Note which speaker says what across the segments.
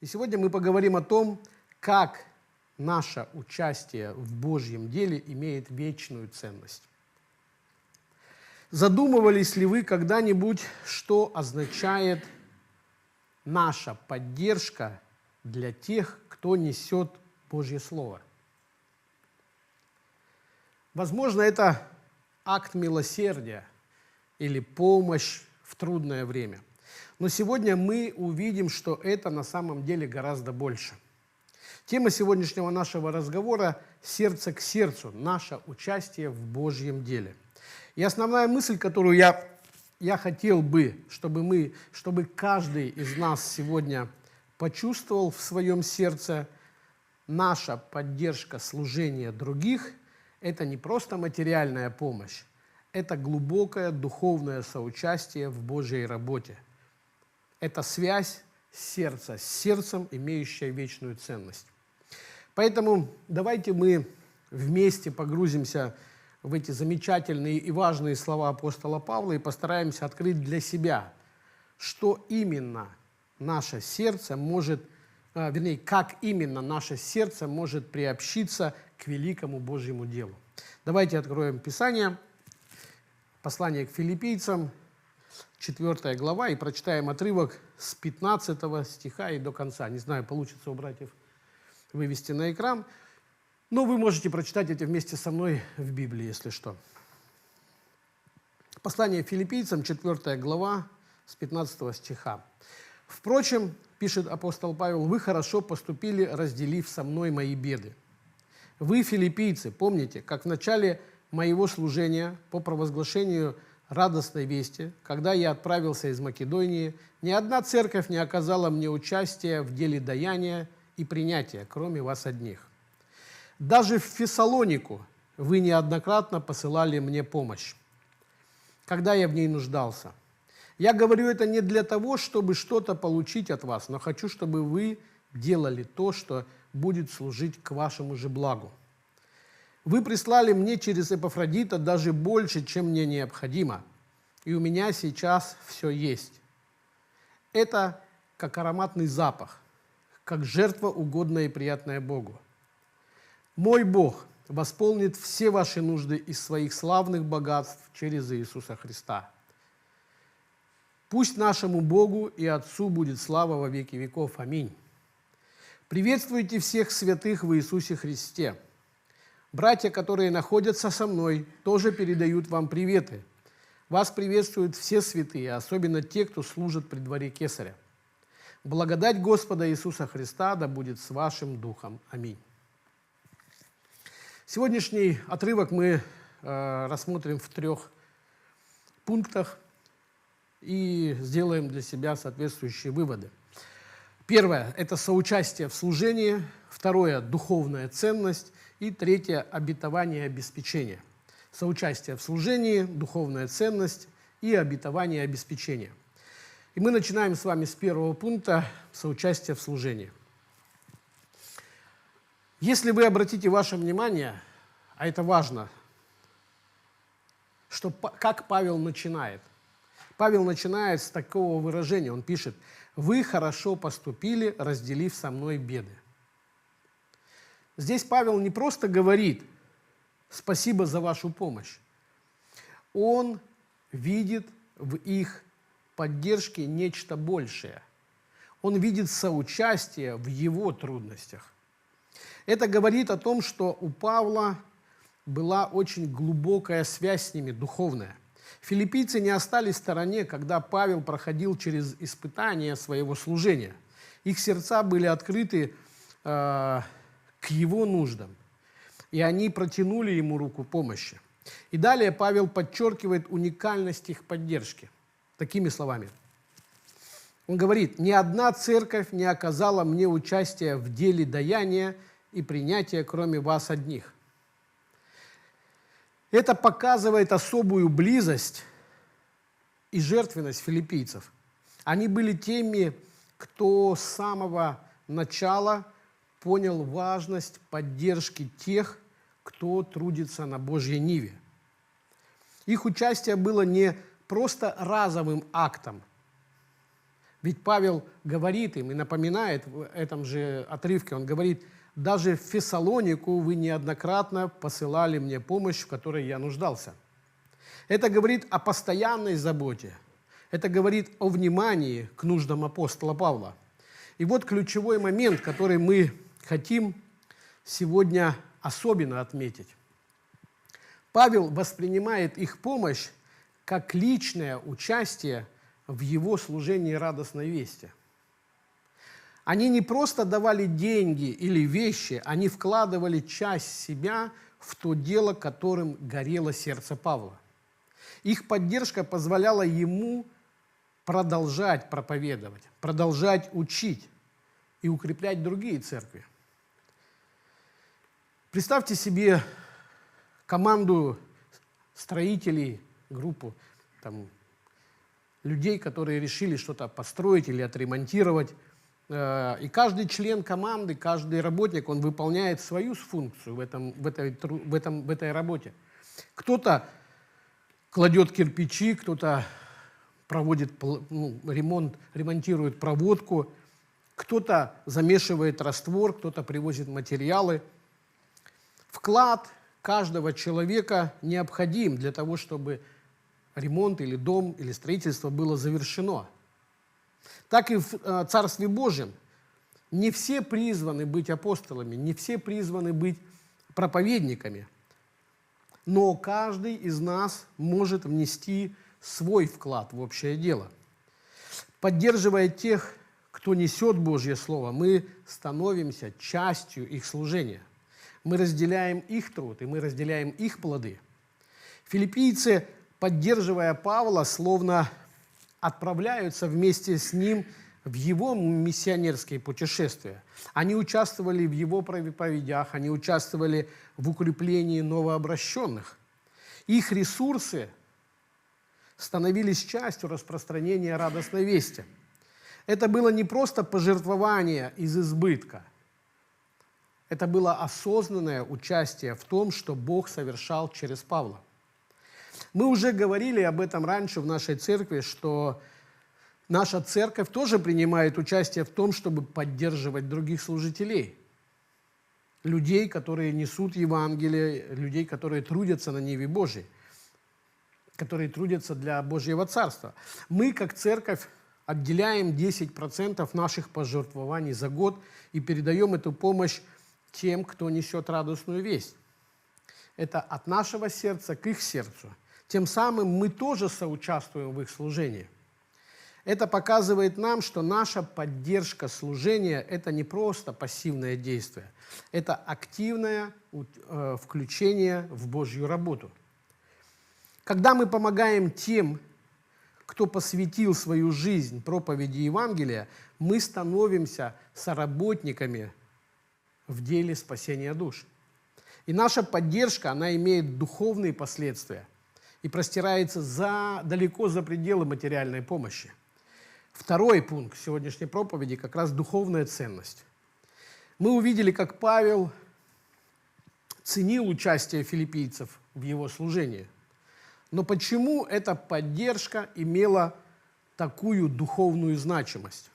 Speaker 1: И сегодня мы поговорим о том, как наше участие в Божьем деле имеет вечную ценность. Задумывались ли вы когда-нибудь, что означает наша поддержка для тех, кто несет Божье Слово? Возможно, это акт милосердия или помощь в трудное время. Но сегодня мы увидим, что это на самом деле гораздо больше. Тема сегодняшнего нашего разговора – сердце к сердцу, наше участие в Божьем деле. И основная мысль, которую я, я хотел бы, чтобы мы, чтобы каждый из нас сегодня почувствовал в своем сердце, наша поддержка служения других – это не просто материальная помощь, это глубокое духовное соучастие в Божьей работе. Это связь сердца с сердцем, имеющая вечную ценность. Поэтому давайте мы вместе погрузимся в эти замечательные и важные слова апостола Павла и постараемся открыть для себя, что именно наше сердце может, а, вернее, как именно наше сердце может приобщиться к великому Божьему делу. Давайте откроем Писание – Послание к филиппийцам, 4 глава, и прочитаем отрывок с 15 стиха и до конца. Не знаю, получится у братьев вывести на экран, но вы можете прочитать это вместе со мной в Библии, если что. Послание филиппийцам, 4 глава, с 15 стиха. «Впрочем, — пишет апостол Павел, — вы хорошо поступили, разделив со мной мои беды. Вы, филиппийцы, помните, как в начале моего служения по провозглашению радостной вести, когда я отправился из Македонии, ни одна церковь не оказала мне участия в деле даяния и принятия, кроме вас одних. Даже в Фессалонику вы неоднократно посылали мне помощь, когда я в ней нуждался. Я говорю это не для того, чтобы что-то получить от вас, но хочу, чтобы вы делали то, что будет служить к вашему же благу. Вы прислали мне через Эпофродита даже больше, чем мне необходимо, и у меня сейчас все есть. Это как ароматный запах, как жертва угодная и приятная Богу. Мой Бог восполнит все ваши нужды из своих славных богатств через Иисуса Христа. Пусть нашему Богу и Отцу будет слава во веки веков. Аминь. Приветствуйте всех святых в Иисусе Христе – Братья, которые находятся со мной, тоже передают вам приветы. Вас приветствуют все святые, особенно те, кто служит при дворе Кесаря. Благодать Господа Иисуса Христа да будет с вашим духом. Аминь. Сегодняшний отрывок мы э, рассмотрим в трех пунктах и сделаем для себя соответствующие выводы. Первое – это соучастие в служении. Второе – духовная ценность. И третье – обетование и обеспечение. Соучастие в служении, духовная ценность и обетование и обеспечение. И мы начинаем с вами с первого пункта – соучастие в служении. Если вы обратите ваше внимание, а это важно, что как Павел начинает. Павел начинает с такого выражения, он пишет, «Вы хорошо поступили, разделив со мной беды». Здесь Павел не просто говорит «спасибо за вашу помощь». Он видит в их поддержке нечто большее. Он видит соучастие в его трудностях. Это говорит о том, что у Павла была очень глубокая связь с ними, духовная. Филиппийцы не остались в стороне, когда Павел проходил через испытания своего служения. Их сердца были открыты э, к его нуждам. И они протянули ему руку помощи. И далее Павел подчеркивает уникальность их поддержки такими словами. Он говорит, ни одна церковь не оказала мне участия в деле даяния и принятия, кроме вас одних. Это показывает особую близость и жертвенность филиппийцев. Они были теми, кто с самого начала понял важность поддержки тех, кто трудится на Божьей Ниве. Их участие было не просто разовым актом, Ведь Павел говорит им и напоминает в этом же отрывке, он говорит, даже в Фессалонику вы неоднократно посылали мне помощь, в которой я нуждался. Это говорит о постоянной заботе. Это говорит о внимании к нуждам апостола Павла. И вот ключевой момент, который мы хотим сегодня особенно отметить. Павел воспринимает их помощь как личное участие в его служении радостной вести. Они не просто давали деньги или вещи, они вкладывали часть себя в то дело, которым горело сердце Павла. Их поддержка позволяла ему продолжать проповедовать, продолжать учить и укреплять другие церкви. Представьте себе команду строителей, группу там, людей, которые решили что-то построить или отремонтировать. Э, и каждый член команды, каждый работник, он выполняет свою функцию в, этом, в, этой, в, этом, в этой работе. Кто-то кладет кирпичи, кто-то проводит ну, ремонт, ремонтирует проводку, кто-то замешивает раствор, кто-то привозит материалы. Вклад каждого человека необходим для того, чтобы ремонт или дом или строительство было завершено. Так и в э, Царстве Божьем не все призваны быть апостолами, не все призваны быть проповедниками, но каждый из нас может внести свой вклад в общее дело. Поддерживая тех, кто несет Божье Слово, мы становимся частью их служения. Мы разделяем их труд, и мы разделяем их плоды. Филиппийцы поддерживая Павла, словно отправляются вместе с ним в его миссионерские путешествия. Они участвовали в его проповедях, они участвовали в укреплении новообращенных. Их ресурсы становились частью распространения радостной вести. Это было не просто пожертвование из избытка. Это было осознанное участие в том, что Бог совершал через Павла. Мы уже говорили об этом раньше в нашей церкви, что наша церковь тоже принимает участие в том, чтобы поддерживать других служителей. Людей, которые несут Евангелие, людей, которые трудятся на Ниве Божьей, которые трудятся для Божьего Царства. Мы, как церковь, отделяем 10% наших пожертвований за год и передаем эту помощь тем, кто несет радостную весть. Это от нашего сердца к их сердцу – тем самым мы тоже соучаствуем в их служении. Это показывает нам, что наша поддержка служения – это не просто пассивное действие, это активное э, включение в Божью работу. Когда мы помогаем тем, кто посвятил свою жизнь проповеди Евангелия, мы становимся соработниками в деле спасения душ. И наша поддержка, она имеет духовные последствия – и простирается за, далеко за пределы материальной помощи. Второй пункт сегодняшней проповеди как раз духовная ценность. Мы увидели, как Павел ценил участие филиппийцев в его служении. Но почему эта поддержка имела такую духовную значимость?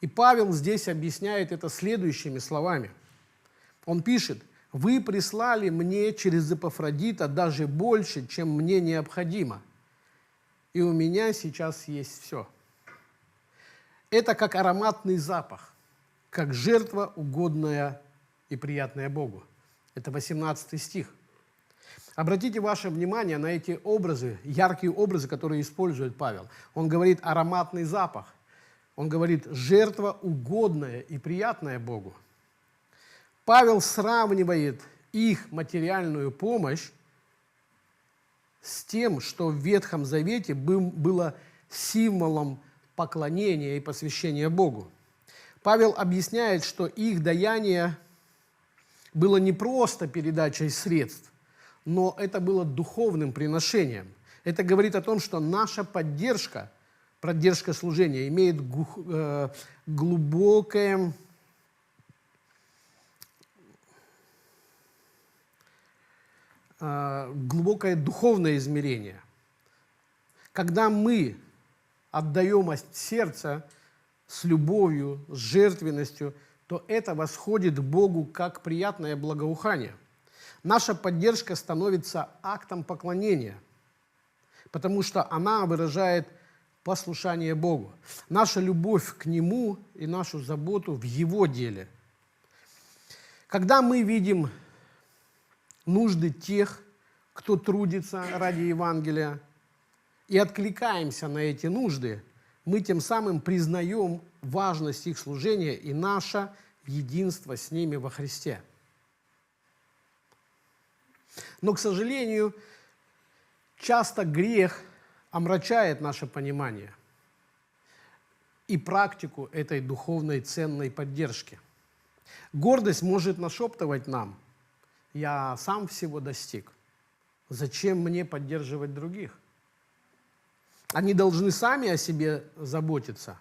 Speaker 1: И Павел здесь объясняет это следующими словами. Он пишет – вы прислали мне через Эпофродита даже больше, чем мне необходимо. И у меня сейчас есть все. Это как ароматный запах, как жертва, угодная и приятная Богу. Это 18 стих. Обратите ваше внимание на эти образы, яркие образы, которые использует Павел. Он говорит ароматный запах. Он говорит жертва, угодная и приятная Богу. Павел сравнивает их материальную помощь с тем, что в Ветхом Завете было символом поклонения и посвящения Богу. Павел объясняет, что их даяние было не просто передачей средств, но это было духовным приношением. Это говорит о том, что наша поддержка, поддержка служения имеет э, глубокое Э, глубокое духовное измерение. Когда мы отдаемость сердца с любовью, с жертвенностью, то это восходит Богу как приятное благоухание. Наша поддержка становится актом поклонения, потому что она выражает послушание Богу. Наша любовь к Нему и нашу заботу в Его деле. Когда мы видим нужды тех, кто трудится ради Евангелия, и откликаемся на эти нужды, мы тем самым признаем важность их служения и наше единство с ними во Христе. Но, к сожалению, часто грех омрачает наше понимание и практику этой духовной ценной поддержки. Гордость может нашептывать нам, я сам всего достиг. Зачем мне поддерживать других? Они должны сами о себе заботиться.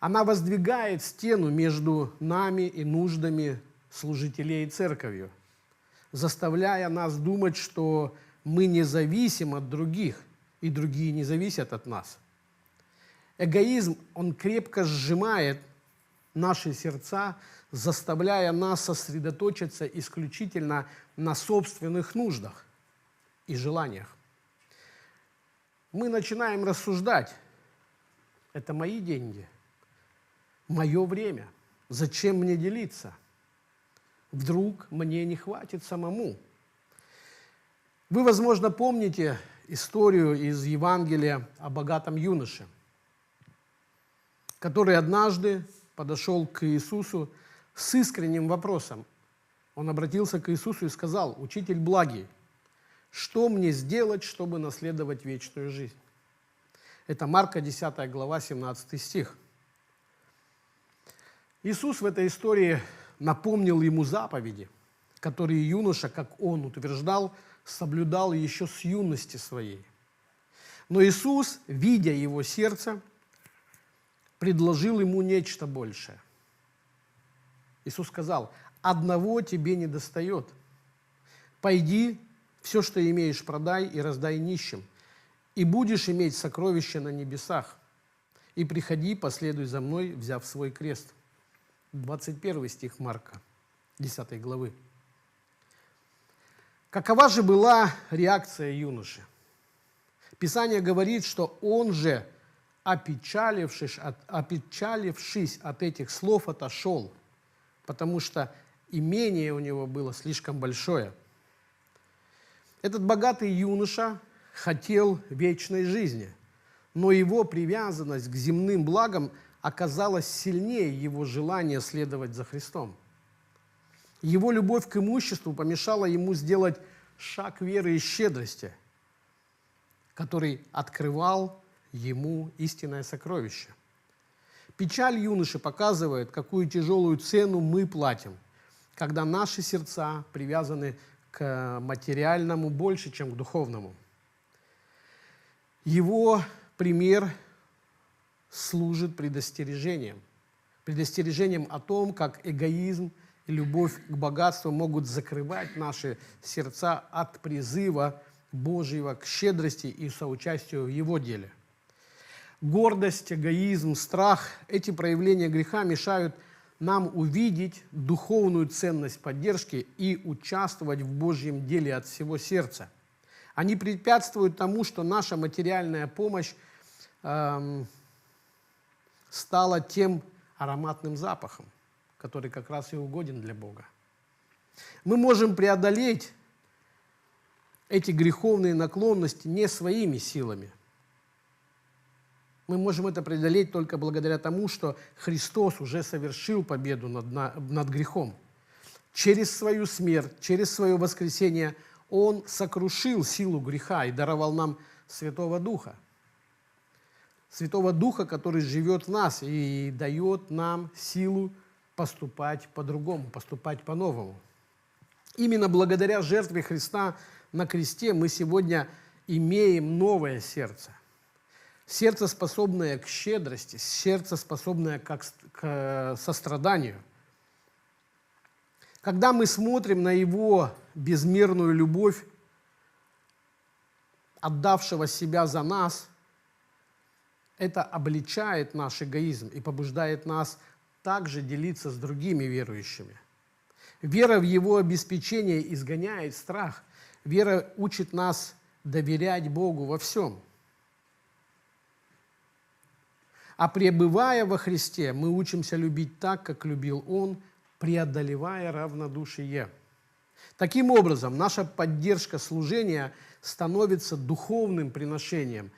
Speaker 1: Она воздвигает стену между нами и нуждами служителей и церковью, заставляя нас думать, что мы не зависим от других, и другие не зависят от нас. Эгоизм, он крепко сжимает наши сердца, заставляя нас сосредоточиться исключительно на собственных нуждах и желаниях мы начинаем рассуждать, это мои деньги, мое время, зачем мне делиться? Вдруг мне не хватит самому? Вы, возможно, помните историю из Евангелия о богатом юноше, который однажды подошел к Иисусу с искренним вопросом. Он обратился к Иисусу и сказал, «Учитель благий, что мне сделать, чтобы наследовать вечную жизнь? Это Марка 10 глава, 17 стих. Иисус в этой истории напомнил ему заповеди, которые юноша, как он утверждал, соблюдал еще с юности своей. Но Иисус, видя его сердце, предложил ему нечто большее. Иисус сказал, одного тебе не достает. Пойди, все, что имеешь, продай и раздай нищим, и будешь иметь сокровища на небесах. И приходи, последуй за мной, взяв свой крест. 21 стих Марка, 10 главы. Какова же была реакция юноши? Писание говорит, что он же, опечалившись от, опечалившись от этих слов, отошел, потому что имение у него было слишком большое – этот богатый юноша хотел вечной жизни, но его привязанность к земным благам оказалась сильнее его желания следовать за Христом. Его любовь к имуществу помешала ему сделать шаг веры и щедрости, который открывал ему истинное сокровище. Печаль юноши показывает, какую тяжелую цену мы платим, когда наши сердца привязаны к материальному больше, чем к духовному. Его пример служит предостережением. Предостережением о том, как эгоизм любовь к богатству могут закрывать наши сердца от призыва Божьего к щедрости и соучастию в Его деле. Гордость, эгоизм, страх – эти проявления греха мешают нам увидеть духовную ценность поддержки и участвовать в Божьем деле от всего сердца. Они препятствуют тому, что наша материальная помощь эм, стала тем ароматным запахом, который как раз и угоден для Бога. Мы можем преодолеть эти греховные наклонности не своими силами – мы можем это преодолеть только благодаря тому, что Христос уже совершил победу над, над грехом. Через свою смерть, через свое воскресение Он сокрушил силу греха и даровал нам Святого Духа. Святого Духа, который живет в нас и дает нам силу поступать по-другому, поступать по-новому. Именно благодаря жертве Христа на кресте мы сегодня имеем новое сердце – сердце, способное к щедрости, сердце, способное к состраданию. Когда мы смотрим на Его безмерную любовь, отдавшего себя за нас, это обличает наш эгоизм и побуждает нас также делиться с другими верующими. Вера в Его обеспечение изгоняет страх. Вера учит нас доверять Богу во всем. А пребывая во Христе, мы учимся любить так, как любил Он, преодолевая равнодушие. Таким образом, наша поддержка служения становится духовным приношением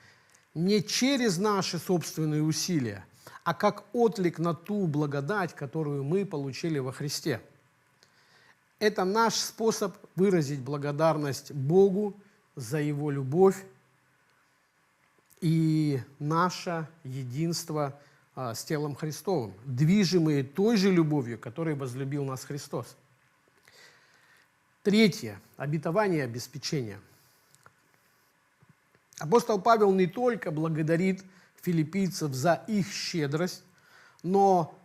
Speaker 1: не через наши собственные усилия, а как отлик на ту благодать, которую мы получили во Христе. Это наш способ выразить благодарность Богу за Его любовь и наше единство а, с телом Христовым, движимые той же любовью, которой возлюбил нас Христос. Третье. Обетование обеспечения. Апостол Павел не только благодарит филиппийцев за их щедрость, но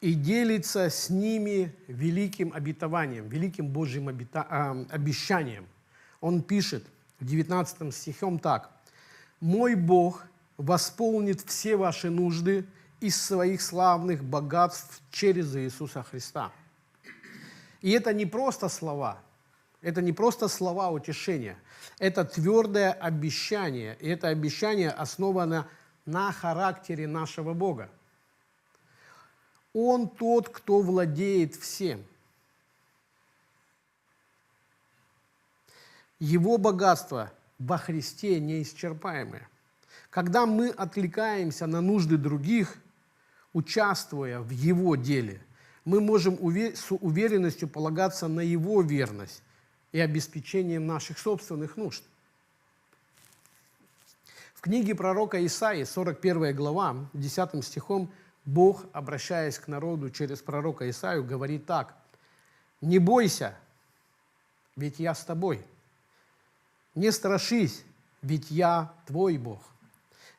Speaker 1: и делится с ними великим обетованием, великим Божьим обета... э, обещанием. Он пишет в 19 стихом так. «Мой Бог восполнит все ваши нужды из своих славных богатств через Иисуса Христа». И это не просто слова, это не просто слова утешения, это твердое обещание, и это обещание основано на характере нашего Бога – он тот, кто владеет всем. Его богатство во Христе неисчерпаемое. Когда мы отвлекаемся на нужды других, участвуя в Его деле, мы можем с уверенностью полагаться на Его верность и обеспечением наших собственных нужд. В книге пророка Исаии, 41 глава, 10 стихом, Бог, обращаясь к народу через пророка Исаию, говорит так. «Не бойся, ведь я с тобой. Не страшись, ведь я твой Бог.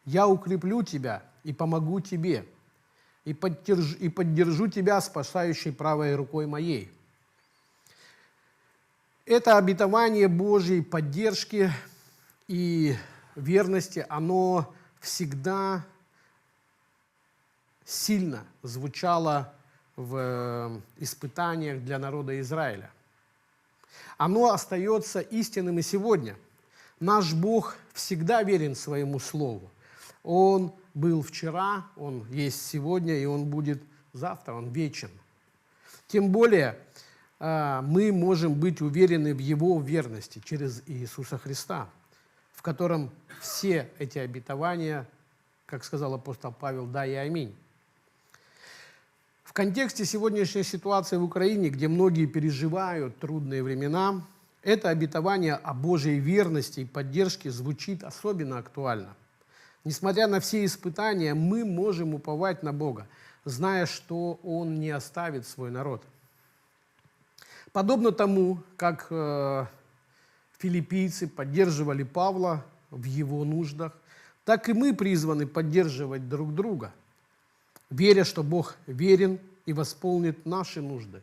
Speaker 1: Я укреплю тебя и помогу тебе, и поддержу, и поддержу тебя спасающей правой рукой моей». Это обетование Божьей поддержки и верности, оно всегда сильно звучало в э, испытаниях для народа Израиля. Оно остается истинным и сегодня. Наш Бог всегда верен своему Слову. Он был вчера, Он есть сегодня, и Он будет завтра, Он вечен. Тем более мы можем быть уверены в Его верности через Иисуса Христа, в котором все эти обетования, как сказал апостол Павел, да и аминь. В контексте сегодняшней ситуации в Украине, где многие переживают трудные времена, это обетование о Божьей верности и поддержке звучит особенно актуально. Несмотря на все испытания, мы можем уповать на Бога, зная, что Он не оставит свой народ. Подобно тому, как э, филиппийцы поддерживали Павла в его нуждах, так и мы призваны поддерживать друг друга – веря, что Бог верен и восполнит наши нужды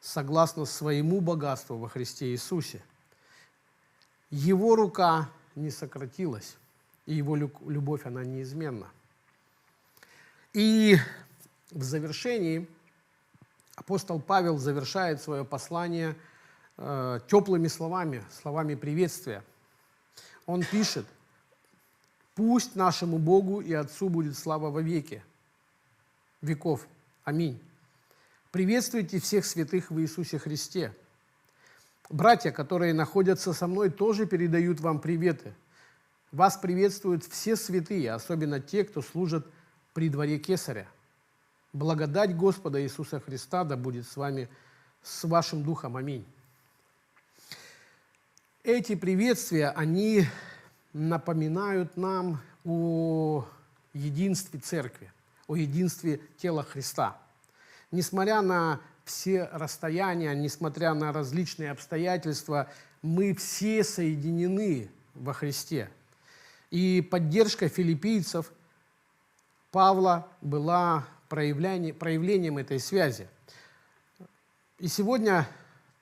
Speaker 1: согласно своему богатству во Христе Иисусе. Его рука не сократилась, и его любовь, она неизменна. И в завершении апостол Павел завершает свое послание э, теплыми словами, словами приветствия. Он пишет, «Пусть нашему Богу и Отцу будет слава во веки, веков. Аминь. Приветствуйте всех святых в Иисусе Христе. Братья, которые находятся со мной, тоже передают вам приветы. Вас приветствуют все святые, особенно те, кто служит при дворе Кесаря. Благодать Господа Иисуса Христа да будет с вами, с вашим духом. Аминь. Эти приветствия, они напоминают нам о единстве Церкви – о единстве тела Христа. Несмотря на все расстояния, несмотря на различные обстоятельства, мы все соединены во Христе. И поддержка филиппийцев Павла была проявлением, проявлением этой связи. И сегодня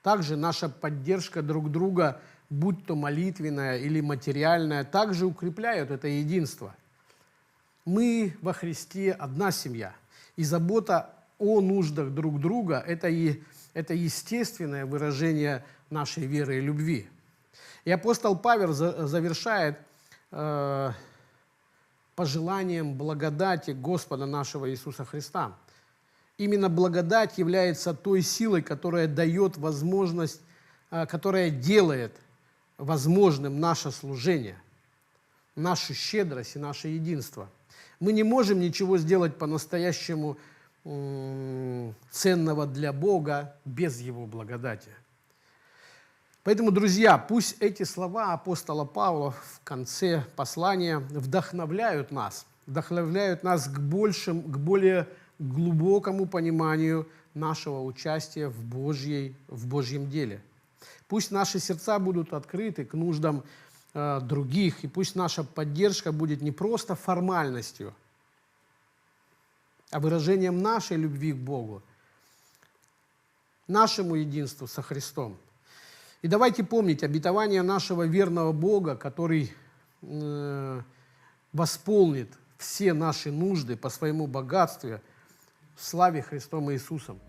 Speaker 1: также наша поддержка друг друга будь то молитвенное или материальное, также укрепляют это единство. Мы во Христе одна семья, и забота о нуждах друг друга – это, и, это естественное выражение нашей веры и любви. И апостол Павел завершает э, пожеланием благодати Господа нашего Иисуса Христа. Именно благодать является той силой, которая дает возможность, э, которая делает возможным наше служение, нашу щедрость и наше единство. Мы не можем ничего сделать по-настоящему ценного для Бога без Его благодати. Поэтому, друзья, пусть эти слова апостола Павла в конце послания вдохновляют нас, вдохновляют нас к большим, к более глубокому пониманию нашего участия в, Божьей, в Божьем деле. Пусть наши сердца будут открыты к нуждам э, других, и пусть наша поддержка будет не просто формальностью, а выражением нашей любви к Богу, нашему единству со Христом – и давайте помнить обетование нашего верного Бога, который э, восполнит все наши нужды по своему богатству в славе Христом Иисусом.